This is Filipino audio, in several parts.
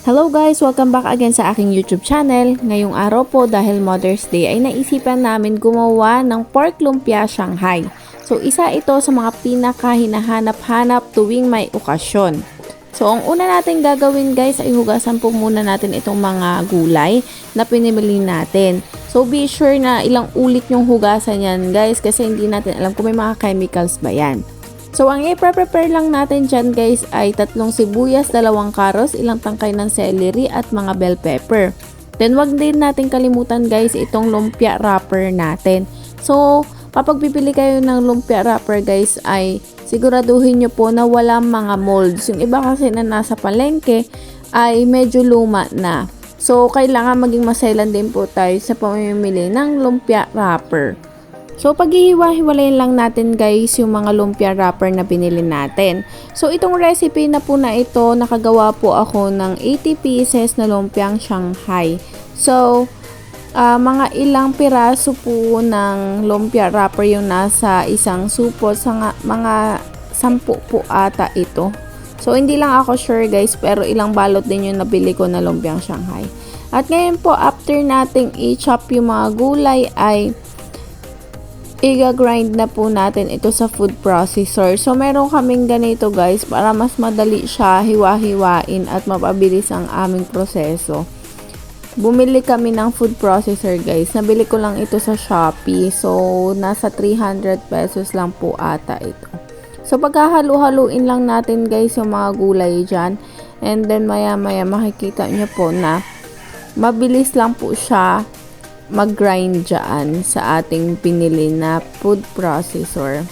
Hello guys! Welcome back again sa aking YouTube channel. Ngayong araw po dahil Mother's Day ay naisipan namin gumawa ng pork lumpia Shanghai. So isa ito sa mga pinakahinahanap-hanap tuwing may okasyon. So ang una natin gagawin guys ay hugasan po muna natin itong mga gulay na pinimili natin. So be sure na ilang ulit yung hugasan yan guys kasi hindi natin alam kung may mga chemicals ba yan. So, ang i-prepare lang natin dyan guys ay tatlong sibuyas, dalawang karos, ilang tangkay ng celery at mga bell pepper. Then, wag din natin kalimutan guys itong lumpia wrapper natin. So, kapag bibili kayo ng lumpia wrapper guys ay siguraduhin nyo po na walang mga molds. Yung iba kasi na nasa palengke ay medyo luma na. So, kailangan maging masailan din po tayo sa pamimili ng lumpia wrapper. So, paghihiwa-hiwalayin lang natin guys yung mga lumpia wrapper na binili natin. So, itong recipe na po na ito, nakagawa po ako ng 80 pieces na lumpiang Shanghai. So, uh, mga ilang piraso po ng lumpia wrapper yung nasa isang supot sa mga sampu po ata ito. So, hindi lang ako sure guys, pero ilang balot din yung nabili ko na lumpiang Shanghai. At ngayon po, after nating i-chop yung mga gulay ay i-grind na po natin ito sa food processor. So, meron kaming ganito guys para mas madali siya hiwa-hiwain at mapabilis ang aming proseso. Bumili kami ng food processor guys. Nabili ko lang ito sa Shopee. So, nasa 300 pesos lang po ata ito. So, pagkahalo-haluin lang natin guys yung mga gulay dyan. And then, maya-maya makikita nyo po na mabilis lang po siya mag-grind dyan sa ating pinili na food processor.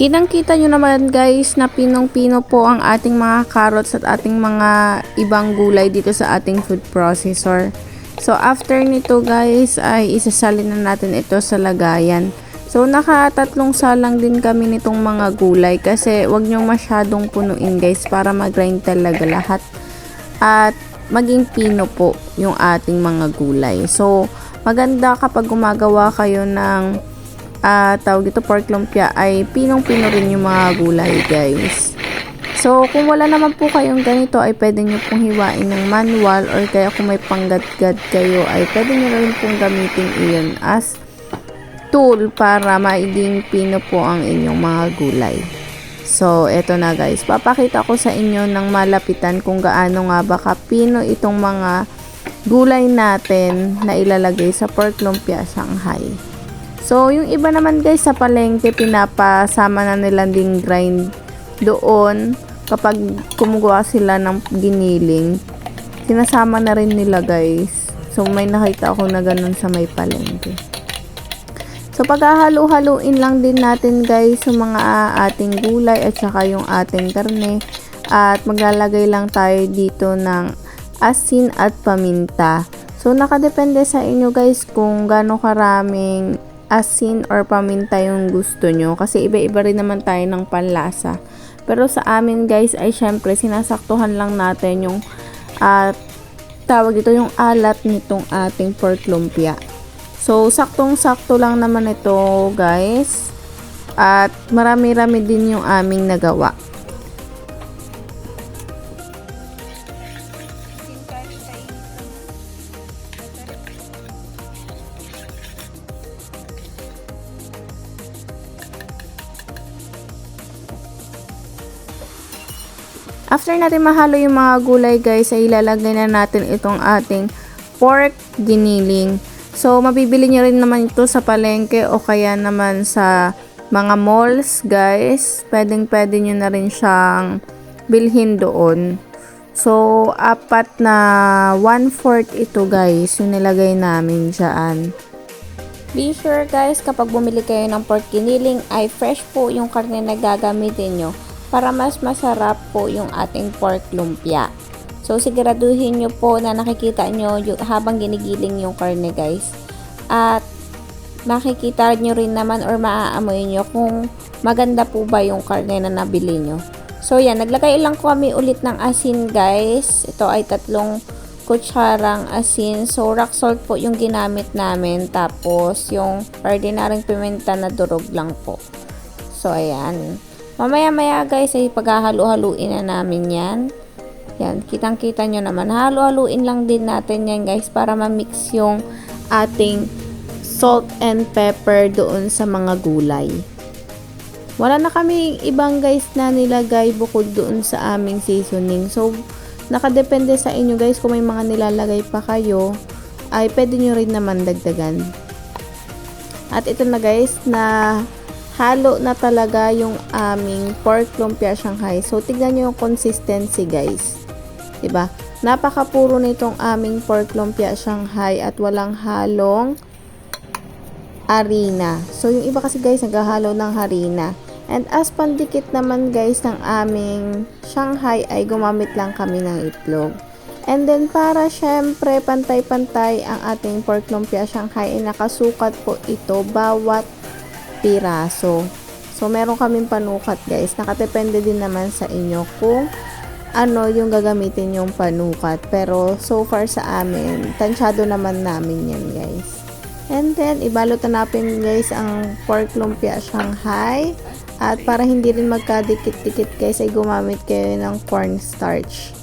Kitang-kita nyo naman guys na pinong-pino po ang ating mga carrots at ating mga ibang gulay dito sa ating food processor. So after nito guys ay isasalin na natin ito sa lagayan. So nakatatlong salang din kami nitong mga gulay kasi wag nyo masyadong punuin guys para mag-grind talaga lahat. At maging pino po yung ating mga gulay. So maganda kapag gumagawa kayo ng uh, tawag ito pork lumpia ay pinong-pino rin yung mga gulay guys. So, kung wala naman po kayong ganito ay pwede nyo pong hiwain ng manual or kaya kung may panggadgad kayo ay pwede nyo rin pong gamitin iyon as tool para maiging pino po ang inyong mga gulay. So, eto na guys. Papakita ko sa inyo ng malapitan kung gaano nga ba kapino itong mga gulay natin na ilalagay sa pork lumpia Shanghai. So, yung iba naman guys sa palengke, pinapasama na nila ding grind doon kapag kumukuha sila ng giniling. Sinasama na rin nila guys. So, may nakita ako na ganun sa may palengke. So, paghahalo-haluin lang din natin guys yung mga ating gulay at saka yung ating karne. At maglalagay lang tayo dito ng asin at paminta. So, nakadepende sa inyo guys kung gaano karaming asin or paminta yung gusto nyo. Kasi iba-iba rin naman tayo ng panlasa. Pero sa amin guys ay syempre sinasaktuhan lang natin yung uh, tawag ito yung alat nitong ating pork lumpia. So saktong-sakto lang naman ito guys. At marami-rami din yung aming nagawa. After natin mahalo yung mga gulay guys, ay ilalagay na natin itong ating pork giniling. So, mabibili nyo rin naman ito sa palengke o kaya naman sa mga malls guys. Pwedeng pwede nyo na rin siyang bilhin doon. So, apat na 1-4 ito guys, yung nilagay namin dyan. Be sure guys, kapag bumili kayo ng pork giniling ay fresh po yung karne na gagamitin nyo para mas masarap po yung ating pork lumpia. So siguraduhin nyo po na nakikita nyo yung, habang ginigiling yung karne guys. At makikita nyo rin naman or maaamoy nyo kung maganda po ba yung karne na nabili nyo. So yan, naglagay lang kami ulit ng asin guys. Ito ay tatlong kutsarang asin. So, rock salt po yung ginamit namin. Tapos, yung ordinaryong pimenta na durog lang po. So, ayan. Mamaya-maya guys, ay paghahalo-haluin na namin yan. Yan, kitang-kita nyo naman. Halo-haluin lang din natin yan guys para ma-mix yung ating salt and pepper doon sa mga gulay. Wala na kami ibang guys na nilagay bukod doon sa aming seasoning. So, nakadepende sa inyo guys kung may mga nilalagay pa kayo ay pwede nyo rin naman dagdagan. At ito na guys na halo na talaga yung aming pork lumpia Shanghai. So, tignan nyo yung consistency guys. ba? Napakapuro nitong aming pork lumpia Shanghai at walang halong harina. So, yung iba kasi guys, naghahalo ng harina. And as pandikit naman guys ng aming Shanghai ay gumamit lang kami ng itlog. And then para syempre pantay-pantay ang ating pork lumpia Shanghai ay nakasukat po ito bawat piraso. So meron kaming panukat guys. Nakadepende din naman sa inyo kung ano yung gagamitin yung panukat. Pero so far sa amin, tansyado naman namin yan guys. And then, ibalot na natin guys ang pork lumpia Shanghai. At para hindi rin magkadikit-dikit guys, ay gumamit kayo ng cornstarch.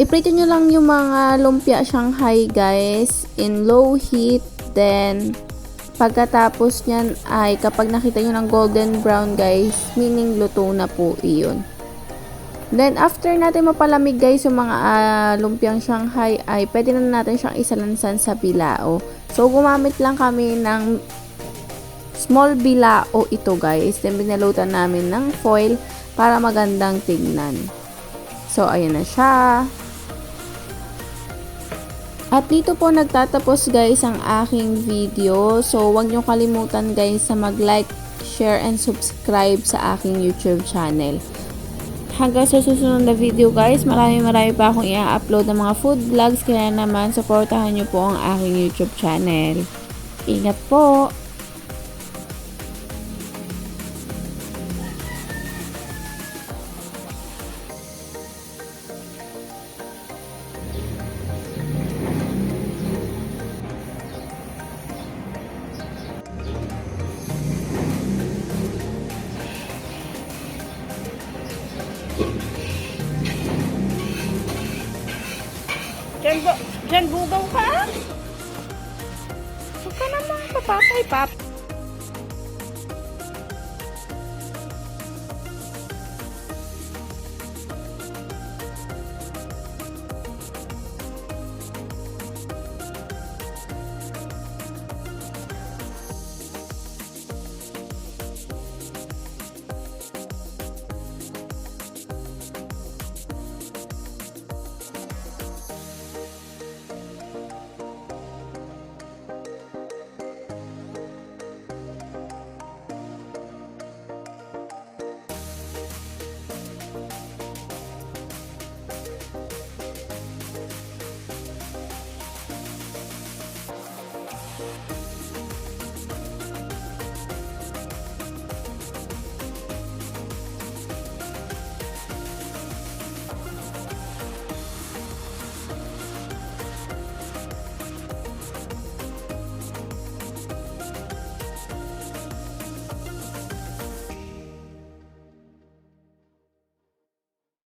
Iprito nyo lang yung mga lumpia Shanghai guys in low heat. Then, pagkatapos nyan ay kapag nakita nyo ng golden brown guys, meaning luto na po iyon. Then, after natin mapalamig guys yung mga ah, lumpiang Shanghai ay pwede na natin siyang isalansan sa bilao. So, gumamit lang kami ng small bilao ito guys. Then, binalutan namin ng foil para magandang tignan. So, ayan na siya. At dito po nagtatapos guys ang aking video. So, huwag nyo kalimutan guys sa mag-like, share, and subscribe sa aking YouTube channel. Hanggang sa susunod na video guys, marami marami pa akong i-upload ng mga food vlogs. Kaya naman, supportahan nyo po ang aking YouTube channel. Ingat po! Diyan bugaw ka? Huwag ka naman papatay, pap.